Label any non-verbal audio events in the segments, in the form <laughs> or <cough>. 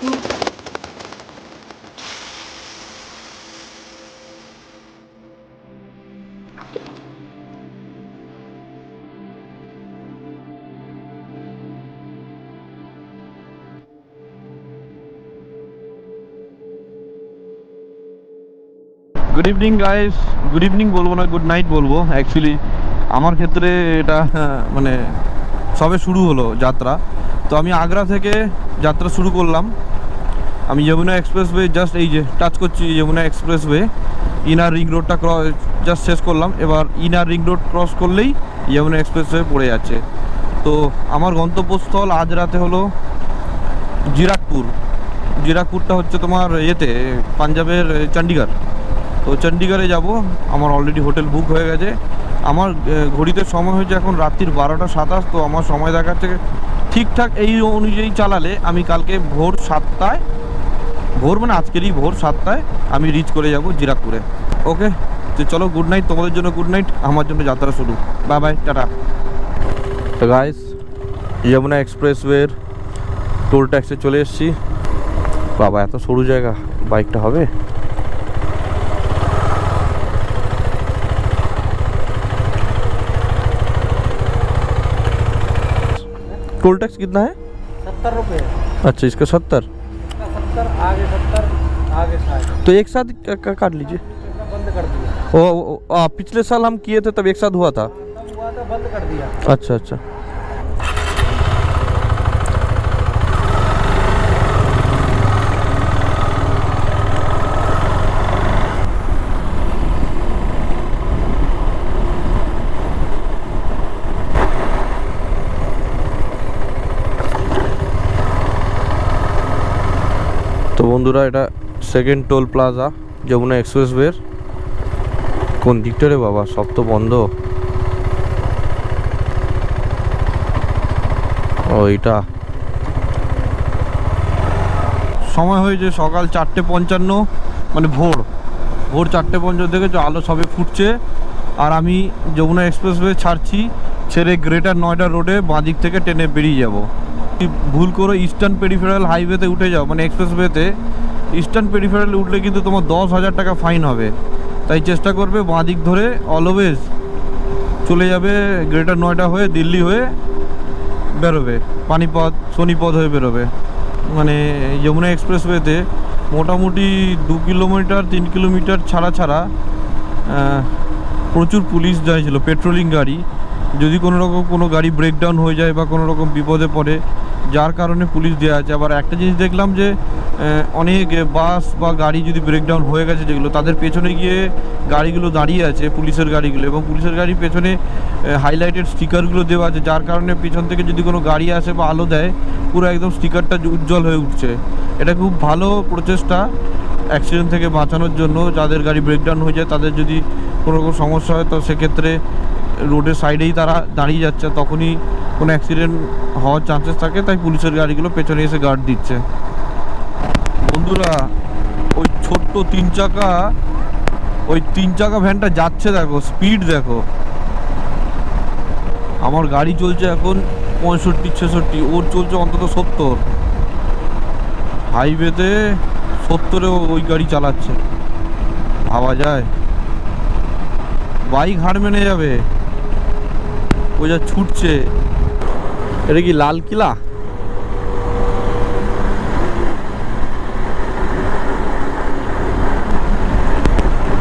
Good evening guys good evening বলব না good night বলব। অ্যাকচুয়ালি আমার ক্ষেত্রে এটা <laughs> মানে সবে শুরু হলো যাত্রা। তো আমি আগ্রা থেকে যাত্রা শুরু করলাম। আমি যমুনা এক্সপ্রেসওয়ে জাস্ট এই যে টাচ করছি যমুনা এক্সপ্রেসওয়ে। ইনার রিং রোডটা ক্রস জাস্ট শেষ করলাম। এবার ইনার রিং রোড ক্রস করলেই যমুনা এক্সপ্রেসওয়ে পড়ে যাচ্ছে। তো আমার গন্তব্যস্থল আজ রাতে হলো জিরাকপুর। জিরাকপুরটা হচ্ছে তোমার ইয়েতে, পাঞ্জাবের চণ্ডীগড় তো চণ্ডীগড়ে যাব। আমার অলরেডি হোটেল বুক হয়ে গেছে। আমার ঘড়িতে সময় হয়েছে এখন রাত্রির বারোটা সাতাশ, তো আমার সময় দেখাচ্ছে। ঠিকঠাক এই অনুযায়ী চালালে আমি কালকে ভোর সাতটায় ভোর মানে আজকেরই ভোর সাতটায় আমি রিচ করে যাব জিরাকপুরে ওকে তো চলো গুড নাইট তোমাদের জন্য গুড নাইট আমার জন্য যাত্রা শুরু বাই বাই টাটা তো গাইস যমুনা এক্সপ্রেসওয়ের টোল ট্যাক্সে চলে এসেছি বাবা এত সরু জায়গা বাইকটা হবে टोल टैक्स कितना है सत्तर रुपये अच्छा इसका सत्तर सत्तर आगे सत्तर आगे साठ। तो एक साथ काट लीजिए। बंद कर दिया। ओ, ओ, आ, पिछले साल हम किए थे तब एक साथ हुआ था? तब हुआ था बंद कर दिया। अच्छा अच्छा। বন্ধুরা, এটা সেকেন্ড টোল প্লাজা যমুনা এক্সপ্রেসওয়ের। কোন দিকটা রে বাবা? সব তো বন্ধ। ও, এইটা। সময় হয়েছে সকাল চারটে পঞ্চান্ন মানে ভোর। ভোর চারটে পঞ্চান্ন থেকে আলো সবে ফুটছে। আর আমি যমুনা এক্সপ্রেসওয়ে ছাড়ছি, ছেড়ে গ্রেটার নয়ডা রোডে বাঁদিক থেকে ট্রেনে বেরিয়ে যাব। ভুল করে ইস্টার্ন পেরিফেরাল হাইওয়েতে উঠে যাও মানে এক্সপ্রেসওয়েতে ইস্টার্ন পেরিফেরাল উঠলে কিন্তু তোমার দশ হাজার টাকা ফাইন হবে। তাই চেষ্টা করবে বাঁ দিক ধরে অলওয়েজ চলে যাবে গ্রেটার নয়ডা হয়ে দিল্লি হয়ে বেরোবে, পানিপথ সোনিপথ হয়ে বেরোবে। মানে যমুনা এক্সপ্রেসওয়েতে মোটামুটি দু কিলোমিটার, তিন কিলোমিটার ছাড়া ছাড়া প্রচুর পুলিশ যাইছিল পেট্রোলিং গাড়ি। যদি কোনো রকম কোনো গাড়ি ব্রেকডাউন হয়ে যায় বা কোনো রকম বিপদে পড়ে যার কারণে পুলিশ দেওয়া আছে। আবার একটা জিনিস দেখলাম যে অনেক বাস বা গাড়ি যদি ব্রেকডাউন হয়ে গেছে যেগুলো, তাদের পেছনে গিয়ে গাড়িগুলো দাঁড়িয়ে আছে, পুলিশের গাড়িগুলো। এবং পুলিশের গাড়ির পেছনে হাইলাইটেড স্টিকারগুলো দেওয়া আছে, যার কারণে পেছন থেকে যদি কোনো গাড়ি আসে বা আলো দেয়, পুরো একদম স্টিকারটা উজ্জ্বল হয়ে উঠছে। এটা খুব ভালো প্রচেষ্টা অ্যাক্সিডেন্ট থেকে বাঁচানোর জন্য। যাদের গাড়ি ব্রেকডাউন হয়ে যায়, তাদের যদি কোনো রকম সমস্যা হয়, তো সেক্ষেত্রে রোডের সাইডেই তারা দাঁড়িয়ে যাচ্ছে। তখনই কোনো অ্যাক্সিডেন্ট হওয়ার চান্সেস থাকে, তাই পুলিশের গাড়িগুলো পেছনে এসে গার্ড দিচ্ছে। বন্ধুরা, ওই ছোট্ট তিন চাকা, ওই তিন চাকা ভ্যানটা যাচ্ছে দেখো স্পিড দেখো। আমার গাড়ি চলছে এখন পঁয়ষট্টি, ছেষট্টি, ওর চলছে অন্তত সত্তর। হাইওয়েতে সত্তরে ওই গাড়ি চালাচ্ছে। ভাবা যায়। বাইক হাড় মেনে যাবে। ও যা ছুটছে। এটা কি লাল কিলা?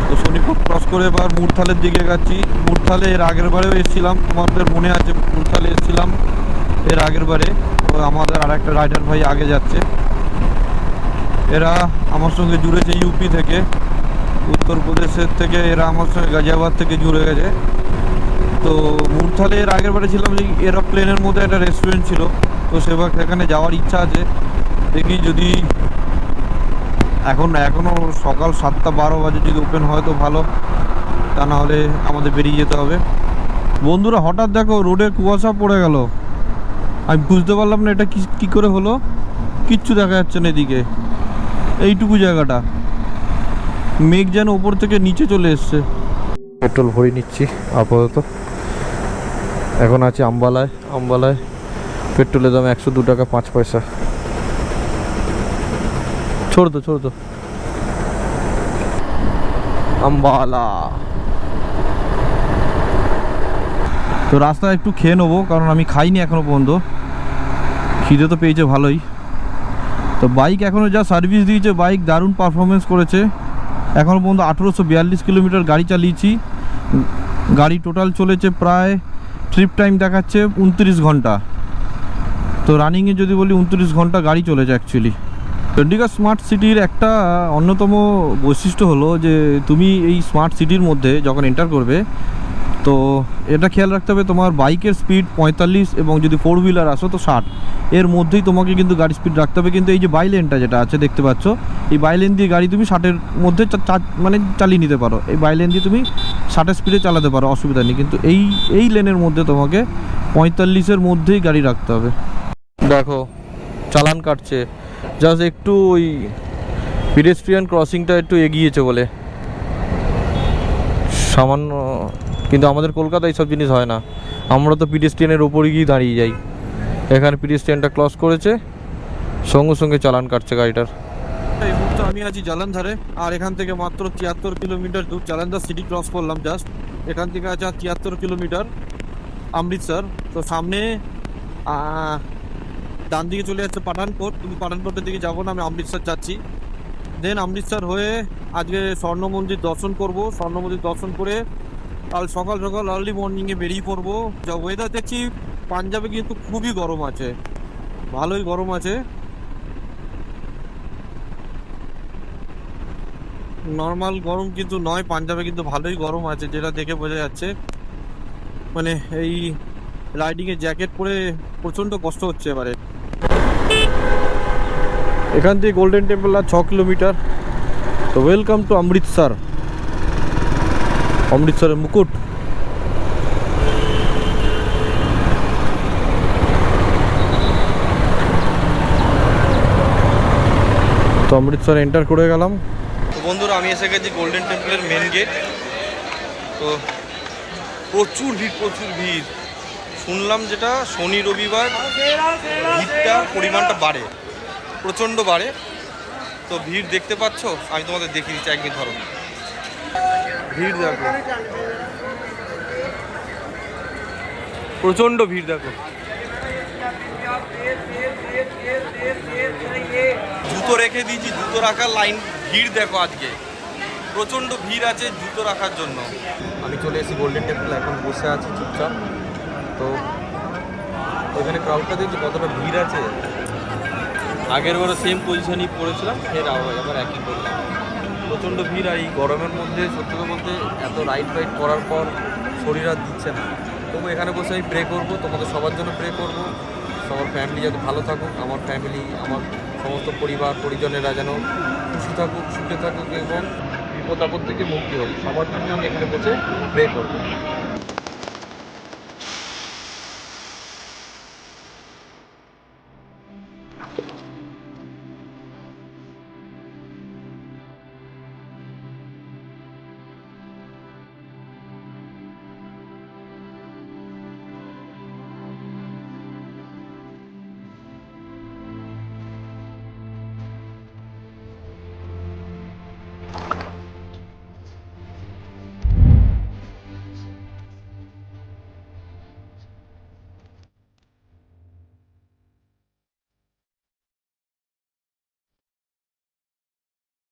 তো শনিপুর ক্রস করে এবার মুরথালের দিকে যাচ্ছি। মুরথালে এর আগের বারেও এসেছিলাম। তোমাদের মনে আছে, মুরথালে এসেছিলাম এর আগের বারে। আমাদের আর একটা রাইডার ভাই আগে যাচ্ছে। এরা আমার সঙ্গে জুড়েছে ইউপি থেকে। উত্তরপ্রদেশের থেকে এরা আমার সঙ্গে গাজিয়াবাদ থেকে জুড়ে গেছে। তো মুরথালে এর আগের বারে ছিলাম যে এরোপ্লেনের মধ্যে একটা রেস্টুরেন্ট ছিল। তো সেবার সেখানে যাওয়ার ইচ্ছা আছে। দেখি যদি এখন এখনও সকাল সাতটা বারো বাজে যদি ওপেন হয় তো ভালো। তা না হলে আমাদের বেরিয়ে যেতে হবে। বন্ধুরা, হঠাৎ দেখো রোডে কুয়াশা পড়ে গেল। আমি বুঝতে পারলাম না এটা কি, কী করে হলো। কিচ্ছু দেখা যাচ্ছে না এদিকে। এইটুকু জায়গাটা। মেঘ যেন ওপর থেকে নিচে চলে এসছে। পেট্রোল ভরে নিচ্ছি আপাতত। এখন আছে আম্বালায়। আম্বালায় পেট্রোলের দাম একশো দু টাকা পাঁচ পয়সা। ছোড় তো ছোড় তো। আম্বালা। তো রাস্তা একটু খেয়ে নেব, কারণ আমি খাইনি এখনও পর্যন্ত। খিদে তো পেয়েছে ভালোই। তো বাইক এখনও যা সার্ভিস দিয়েছে বাইক দারুণ পারফরমেন্স করেছে। এখনও পর্যন্ত আঠেরোশো বিয়াল্লিশ কিলোমিটার গাড়ি চালিয়েছি। গাড়ি টোটাল চলেছে প্রায় ট্রিপ টাইম দেখাচ্ছে উনত্রিশ ঘণ্টা। তো রানিংয়ে যদি বলি উনত্রিশ ঘণ্টা গাড়ি চলেছে অ্যাকচুয়ালি চণ্ডীগড় স্মার্ট সিটির একটা অন্যতম বৈশিষ্ট্য হলো যে তুমি এই স্মার্ট সিটির মধ্যে যখন এন্টার করবে তো এটা খেয়াল রাখতে হবে, তোমার বাইকের স্পিড পঁয়তাল্লিশ এবং যদি ফোর হুইলার আসো তো ষাট। এর মধ্যেই তোমাকে কিন্তু গাড়ি স্পিড রাখতে হবে, কিন্তু এই যে বাইলেনটা যেটা আছে দেখতে পাচ্ছ, এই বাইলেন দিয়ে গাড়ি তুমি ষাটের মধ্যে মানে চালিয়ে নিতে পারো। এই বাইলেন দিয়ে তুমি ষাটের স্পিডে চালাতে পারো, অসুবিধা নেই। কিন্তু এই এই লেনের মধ্যে তোমাকে পঁয়তাল্লিশের মধ্যেই গাড়ি রাখতে হবে। দেখো, চালান কাটছে। জাস্ট একটু ওই পিডেস্ট্রিয়ান ক্রসিংটা একটু এগিয়েছে বলে। সামান্য কিন্তু আমাদের কলকাতায় সব জিনিস হয় না। আমরা তো পিডেস্ট্রিয়ানের ওপরে গিয়ে দাঁড়িয়ে যাই। এখানে পিডেস্ট্রিয়ানটা ক্রস করেছে, সঙ্গে সঙ্গে চালান কাটছে গাড়িটার। এই মুহূর্তে আমি আছি জালানধারে, আর এখান থেকে মাত্র তিয়াত্তর কিলোমিটার দূর, জালানধার সিটি ক্রস করলাম জাস্ট এখান থেকে আছে আর তিয়াত্তর কিলোমিটার অমৃতসর তো সামনে ডান দিকে চলে যাচ্ছে পাঠানকোট। কিন্তু পাঠানকোটের দিকে যাব না, আমি অমৃতসর যাচ্ছি। দেন অমৃতসর হয়ে আজকে স্বর্ণ মন্দির দর্শন করব। স্বর্ণ মন্দির দর্শন করে কাল সকাল সকাল আর্লি মর্নিংয়ে বেরিয়ে পড়ব। যা ওয়েদার দেখছি, পাঞ্জাবে কিন্তু খুবই গরম আছে। ভালোই গরম আছে। নর্মাল গরম কিন্তু নয়, পাঞ্জাবে কিন্তু ভালোই গরম আছে, যেটা দেখে বোঝা যাচ্ছে। মানে এই রাইডিংয়ে জ্যাকেট পরে প্রচণ্ড কষ্ট হচ্ছে এবারে। এখান থেকে গোল্ডেন টেম্পল আর ছ কিলোমিটার। তো ওয়েলকাম টু অমৃতসর অমৃতসরের মুকুট। তো অমৃতসর এন্টার করে গেলাম। তো বন্ধুরা, আমি এসে গেছি গোল্ডেন টেম্পলের মেন গেট তো প্রচুর ভিড় প্রচুর ভিড়। শুনলাম যেটা শনি, রবিবার ভিড়টা পরিমাণটা বাড়ে, প্রচণ্ড বাড়ে। তো ভিড় দেখতে পাচ্ছ? আমি তোমাদের দেখিয়ে দিচ্ছি একদিন ধরো। ভিড় দেখো। প্রচণ্ড ভিড় দেখো। জুতো রেখে দিয়েছি, জুতো রাখার লাইন ভিড় দেখো আজকে। প্রচণ্ড ভিড় আছে জুতো রাখার জন্য। আমি চলে এসেছি গোল্ডেন টেম্পল এখন বসে আছি চুপচাপ। তো ওইখানে ক্রাউডটা দেখছি, কতটা ভিড় আছে। আগের বারও সেম পজিশনই পড়েছিলাম, ফের আবার একই করলাম প্রচণ্ড ভিড় আর এই গরমের মধ্যে সত্যি কথা বলতে এত রাইড ফাইড করার পর শরীর আর দিচ্ছে না। তবু এখানে বসে আমি প্রে করব, তোমাদের সবার জন্য প্রে করব। সবার ফ্যামিলি যাতে ভালো থাকুক, আমার ফ্যামিলি আমার সমস্ত পরিবার, পরিজনেরা যেন খুশি থাকুক, সুখে থাকুক এবং বিপদ আপদ থেকে মুক্তি হোক, সবার জন্য আমি এখানে বসে প্রে করব।